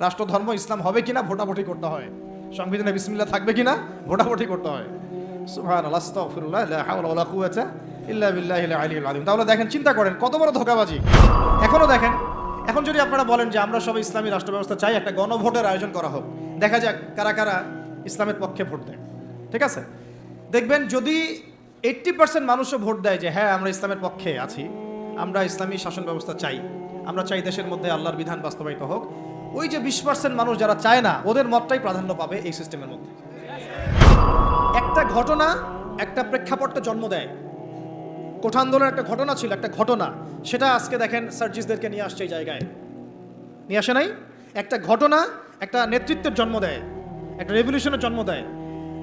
রাষ্ট্রধর্ম, ইসলাম হবে কিনা ভোটাভুটি করতে হয়। সংবিধানে বিসমিল্লাহ থাকবে কিনা ভোটাভুটি করতে হয়। তাহলে দেখেন, চিন্তা করেন, কত বড় ধোঁকাবাজি। এখনও দেখেন, এখন যদি আপনারা বলেন যে আমরা সবাই ইসলামী রাষ্ট্র ব্যবস্থা চাই, একটা গণভোটের আয়োজন করা হোক, দেখা যাক কারা কারা ইসলামের পক্ষে ভোট দেয়। ঠিক আছে? দেখবেন, যদি এইট্টি পার্সেন্ট মানুষও ভোট দেয় যে হ্যাঁ আমরা ইসলামের পক্ষে আছি, আমরা ইসলামী শাসন ব্যবস্থা চাই, আমরা চাই দেশের মধ্যে আল্লাহর বিধান বাস্তবায়িত হোক ওই যে বিশ পার্সেন্ট মানুষ যারা চায় না, ওদের মতটাই প্রাধান্য পাবে এই সিস্টেমের মধ্যে। একটা ঘটনা, একটা প্রেক্ষাপটটা জন্ম দেয়। কোঠা আন্দোলনের একটা ঘটনা ছিল, একটা ঘটনা। সেটা আজকে দেখেন সার্জিসদেরকে নিয়ে আসছে এই জায়গায়। নিয়ে আসে নাই? একটা ঘটনা, একটা নেতৃত্বের জন্ম দেয়। একটা রেভলিউশনের জন্ম দেয়।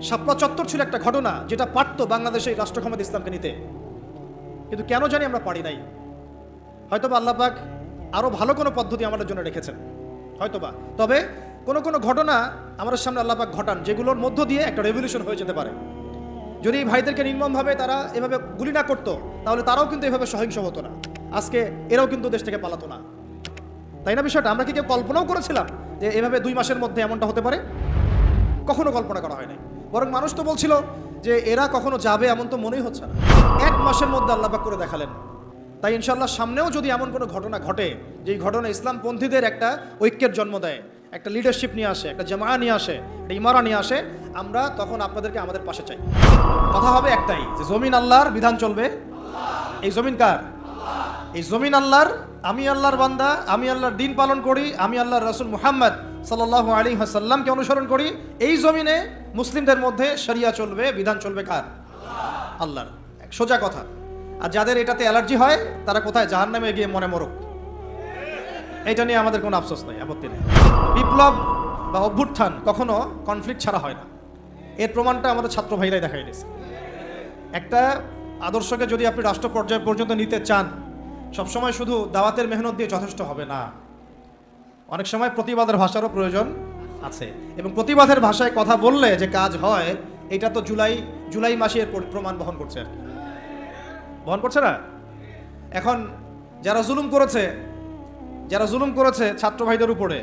শাপলা চত্বর ছিল একটা ঘটনা, যেটা পারতো বাংলাদেশে এই রাষ্ট্র ক্ষমতা ইসলামকে নিতে। কিন্তু কেন জানি আমরা পারি নাই। হয়তোবা আল্লাহ পাক আরও ভালো কোনো পদ্ধতি আমাদের জন্য রেখেছেন। হয়তোবা। তবে কোনো কোনো ঘটনা আমাদের সামনে আল্লাহ পাক ঘটান, যেগুলোর মধ্য দিয়ে একটা রেভলিউশন হয়ে যেতে পারে। যদি এই ভাইদেরকে নির্মমভাবে তারা এভাবে গুলি না করতো, তাহলে তারাও কিন্তু এভাবে সহিংস হতো না। আজকে এরাও কিন্তু দেশ থেকে পালাতো না। তাই না বিষয়টা? আমরা কি কেউ কল্পনাও করেছিলাম যে এভাবে দুই মাসের মধ্যে এমনটা হতে পারে? কখনো কল্পনা করা হয় নাই বরং মানুষ তো বলছিল যে এরা কখনো যাবে এমন তো মনেই হচ্ছে না। এক মাসের মধ্যে আল্লাপাক করে দেখালেন। তাই ইনশাল্লাহ সামনেও যদি এমন কোনো ঘটনা ঘটে যে ঘটনা ইসলামপন্থীদের একটা ঐক্যের জন্ম দেয়, একটা লিডারশিপ নিয়ে আসে, একটা জামা নিয়ে আসে, একটা ইমারা নিয়ে আসে, আমরা তখন আপনাদেরকে আমাদের পাশে চাই। কথা হবে একটাই, যে জমিন আল্লাহর বিধান চলবে। এই জমিন কার? এই জমিন আল্লাহর, আমি আল্লাহর বান্দা, আমি আল্লাহর দিন পালন করি, আমি আল্লাহর রাসুল মুহাম্মদ সাল্লাহ আলী হাসাল্লামকে অনুসরণ করি, এই জমিনে মুসলিমদের মধ্যে শরিয়া চলবে, বিধান চলবে কার? আল্লাহর। সোজা কথা। আর যাদের এটাতে অ্যালার্জি হয়, তারা কোথায়? জাহান নামে গিয়ে মনে মরক। এটা নিয়ে আমাদের কোনো আফসোস নাই, আপত্তি নেই। বিপ্লব বা অভ্যুত্থান কখনো কনফ্লিক্ট ছাড়া হয় না। এর প্রমাণটা আমাদের ছাত্র ভাইরাই দেখাই দিয়েছে। একটা আদর্শকে যদি আপনি রাষ্ট্র পর্যায় পর্যন্ত নিতে চান, সবসময় শুধু দাওয়াতের মেহনত দিয়ে যথেষ্ট হবে না। অনেক সময় প্রতিবাদের ভাষারও প্রয়োজন আছে। এবং প্রতিবাদের ভাষায় কথা বললে যে কাজ হয়, এটা তো জুলাই জুলাই মাসের প্রমাণ বহন করছে আর কি। বহন করছে না? এখন যারা জুলুম করেছে, যারা জুলুম করেছে ছাত্র ভাইদের উপরে,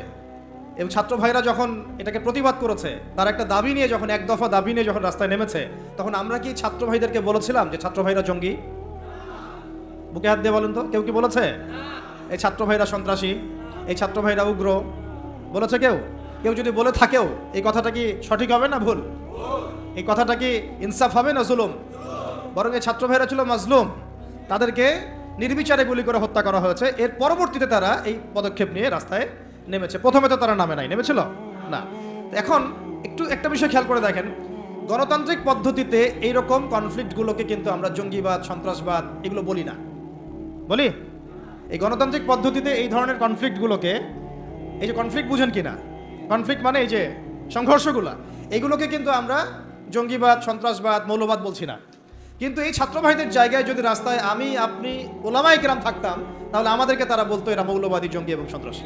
এবং ছাত্র ভাইরা যখন এটাকে প্রতিবাদ করেছে, তার একটা দাবি নিয়ে যখন, এক দফা দাবি নিয়ে যখন রাস্তায় নেমেছে, তখন আমরা কি ছাত্র ভাইদেরকে বলেছিলাম যে ছাত্র ভাইরা জঙ্গি? বুকে হাত দিয়ে বলেন তো, কেউ কি বলেছে? এই ছাত্র ভাইরা সন্ত্রাসী, এই ছাত্র ভাইরা উগ্র, বলেছে কেউ? কেউ যদি বলে থাকেও, এই কথাটা কি সঠিক হবে না ভুল? এই কথাটা কি ইনসাফ হবে না জুলুম? বরং এই ছাত্র ভাইরা ছিল মাজলুম। তাদেরকে নির্বিচারে গুলি করে হত্যা করা হয়েছে। এর পরবর্তীতে তারা এই পদক্ষেপ নিয়ে রাস্তায় নেমেছে। প্রথমে তো তারা নামে নাই, নেমেছিল? না। এখন একটু একটা বিষয় খেয়াল করে দেখেন। গণতান্ত্রিক পদ্ধতিতে এইরকম কনফ্লিক্টগুলোকে কিন্তু আমরা জঙ্গিবাদ, সন্ত্রাসবাদ এগুলো বলি না। বলি? এই গণতান্ত্রিক পদ্ধতিতে এই ধরনের কনফ্লিক্টগুলোকে, এই যে কনফ্লিক্ট বুঝেন কিনা? কনফ্লিক্ট মানে এই যে সংঘর্ষগুলা, এগুলোকে কিন্তু আমরা জঙ্গিবাদ, সন্ত্রাসবাদ, মৌলবাদ বলছি না। কিন্তু এই ছাত্র ভাইদের জায়গায় যদি রাস্তায় আমি, আপনি ওলামাই গ্রাম থাকতাম, তাহলে আমাদেরকে তারা বলতো এরা মৌলবাদী জঙ্গি এবং সন্ত্রাসী।